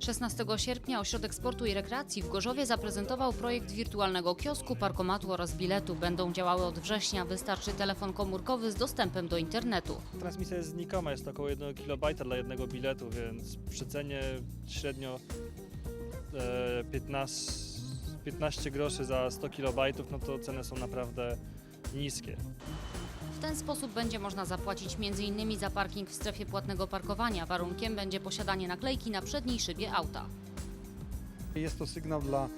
16 sierpnia Ośrodek Sportu i Rekreacji w Gorzowie zaprezentował projekt wirtualnego kiosku, parkomatu oraz biletu. Będą działały od września. Wystarczy telefon komórkowy z dostępem do internetu. Transmisja jest znikoma, jest około 1 KB dla jednego biletu, więc przy cenie średnio e, 15, 15 groszy za 100 KB, no to ceny są naprawdę niskie. W ten sposób będzie można zapłacić m.in. za parking w strefie płatnego parkowania. Warunkiem będzie posiadanie naklejki na przedniej szybie auta. Jest to sygnał dla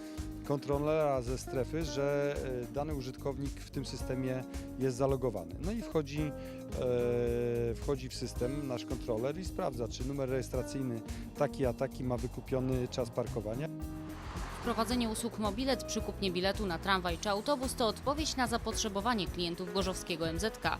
kontrolera ze strefy, że e, dany użytkownik w tym systemie jest zalogowany. No i wchodzi, e, wchodzi w system nasz kontroler i sprawdza, czy numer rejestracyjny taki a taki ma wykupiony czas parkowania. Wprowadzenie usług mobilet przy kupnie biletu na tramwaj czy autobus to odpowiedź na zapotrzebowanie klientów gorzowskiego MZK.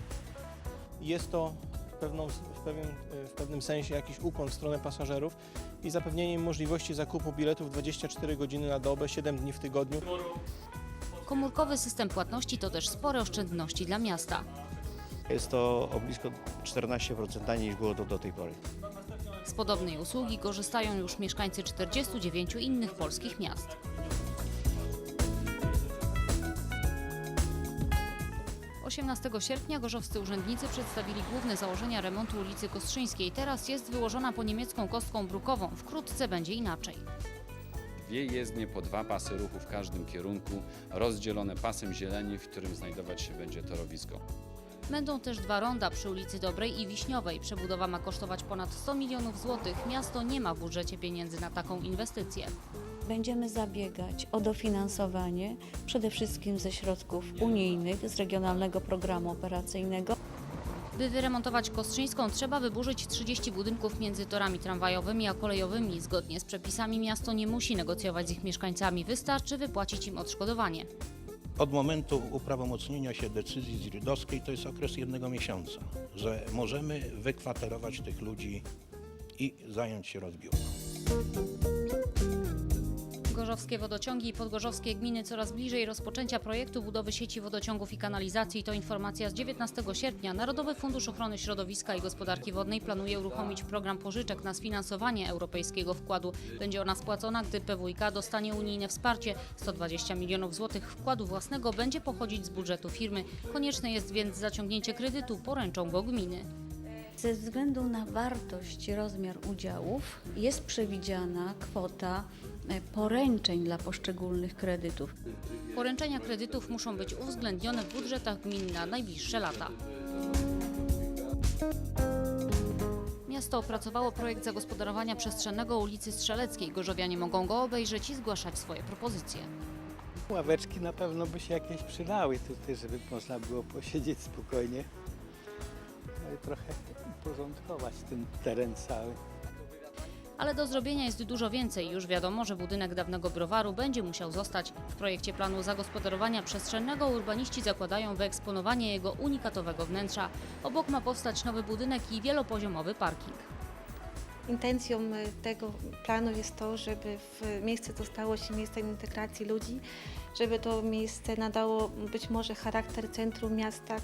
Jest to pewną, w, pewien, w pewnym sensie jakiś ukłon w stronę pasażerów i zapewnienie im możliwości zakupu biletów 24 godziny na dobę, 7 dni w tygodniu. Komórkowy system płatności to też spore oszczędności dla miasta. Jest to o blisko 14% taniej niż było to do tej pory. Z podobnej usługi korzystają już mieszkańcy 49 innych polskich miast. Osiemnastego sierpnia gorzowscy urzędnicy przedstawili główne założenia remontu ulicy Kostrzyńskiej. Teraz jest wyłożona po niemiecką kostką brukową. Wkrótce będzie inaczej. Dwie jezdnie po dwa pasy ruchu w każdym kierunku, rozdzielone pasem zieleni, w którym znajdować się będzie torowisko. Będą też dwa ronda przy ulicy Dobrej i Wiśniowej. Przebudowa ma kosztować ponad 100 milionów złotych. Miasto nie ma w budżecie pieniędzy na taką inwestycję. Będziemy zabiegać o dofinansowanie przede wszystkim ze środków unijnych, z Regionalnego Programu Operacyjnego. By wyremontować Kostrzyńską trzeba wyburzyć 30 budynków między torami tramwajowymi a kolejowymi. Zgodnie z przepisami miasto nie musi negocjować z ich mieszkańcami, wystarczy wypłacić im odszkodowanie. Od momentu uprawomocnienia się decyzji zrydowskiej to jest okres jednego miesiąca, że możemy wykwaterować tych ludzi i zająć się rozbiórką. Gorzowskie wodociągi i podgorzowskie gminy coraz bliżej rozpoczęcia projektu budowy sieci wodociągów i kanalizacji. To informacja z 19 sierpnia. Narodowy Fundusz Ochrony Środowiska i Gospodarki Wodnej planuje uruchomić program pożyczek na sfinansowanie europejskiego wkładu. Będzie ona spłacona, gdy PWiK dostanie unijne wsparcie. 120 milionów złotych wkładu własnego będzie pochodzić z budżetu firmy. Konieczne jest więc zaciągnięcie kredytu, poręczą go gminy. Ze względu na wartość i rozmiar udziałów jest przewidziana kwota e, poręczeń dla poszczególnych kredytów. Poręczenia kredytów muszą być uwzględnione w budżetach gmin na najbliższe lata. Miasto opracowało projekt zagospodarowania przestrzennego ulicy Strzeleckiej. Gorzowianie mogą go obejrzeć i zgłaszać swoje propozycje. Ławeczki na pewno by się jakieś przydały tutaj, żeby można było posiedzieć spokojnie. Trochę uporządkować ten teren cały. Ale do zrobienia jest dużo więcej. Już wiadomo, że budynek dawnego browaru będzie musiał zostać. W projekcie planu zagospodarowania przestrzennego urbaniści zakładają wyeksponowanie jego unikatowego wnętrza. Obok ma powstać nowy budynek i wielopoziomowy parking. Intencją y, tego planu jest to, żeby w miejsce to stało się miejscem integracji ludzi, żeby to miejsce nadało być może charakter centrum miasta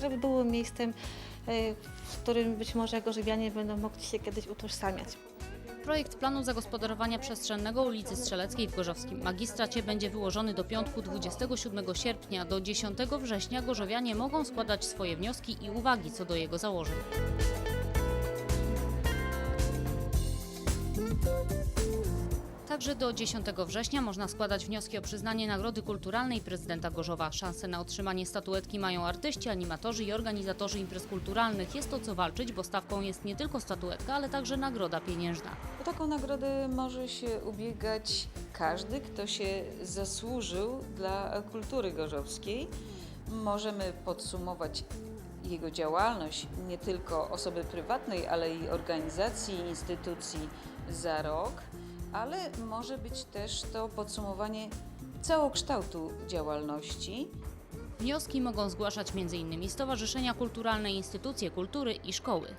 żeby było miejscem, y, w którym być może gorzywianie będą mogli się kiedyś utożsamiać. Projekt planu zagospodarowania przestrzennego ulicy Strzeleckiej w Gorzowskim Magistracie będzie wyłożony do piątku 27 sierpnia. Do 10 września gorzowianie mogą składać swoje wnioski i uwagi co do jego założeń. Także do 10 września można składać wnioski o przyznanie Nagrody Kulturalnej prezydenta Gorzowa. Szanse na otrzymanie statuetki mają artyści, animatorzy i organizatorzy imprez kulturalnych. Jest o co walczyć, bo stawką jest nie tylko statuetka, ale także nagroda pieniężna. O taką nagrodę może się ubiegać każdy, kto się zasłużył dla kultury gorzowskiej. Możemy podsumować jego działalność nie tylko osoby prywatnej, ale i organizacji, instytucji za rok, ale może być też to podsumowanie całokształtu działalności. Wnioski mogą zgłaszać m.in. stowarzyszenia kulturalne, instytucje kultury i szkoły.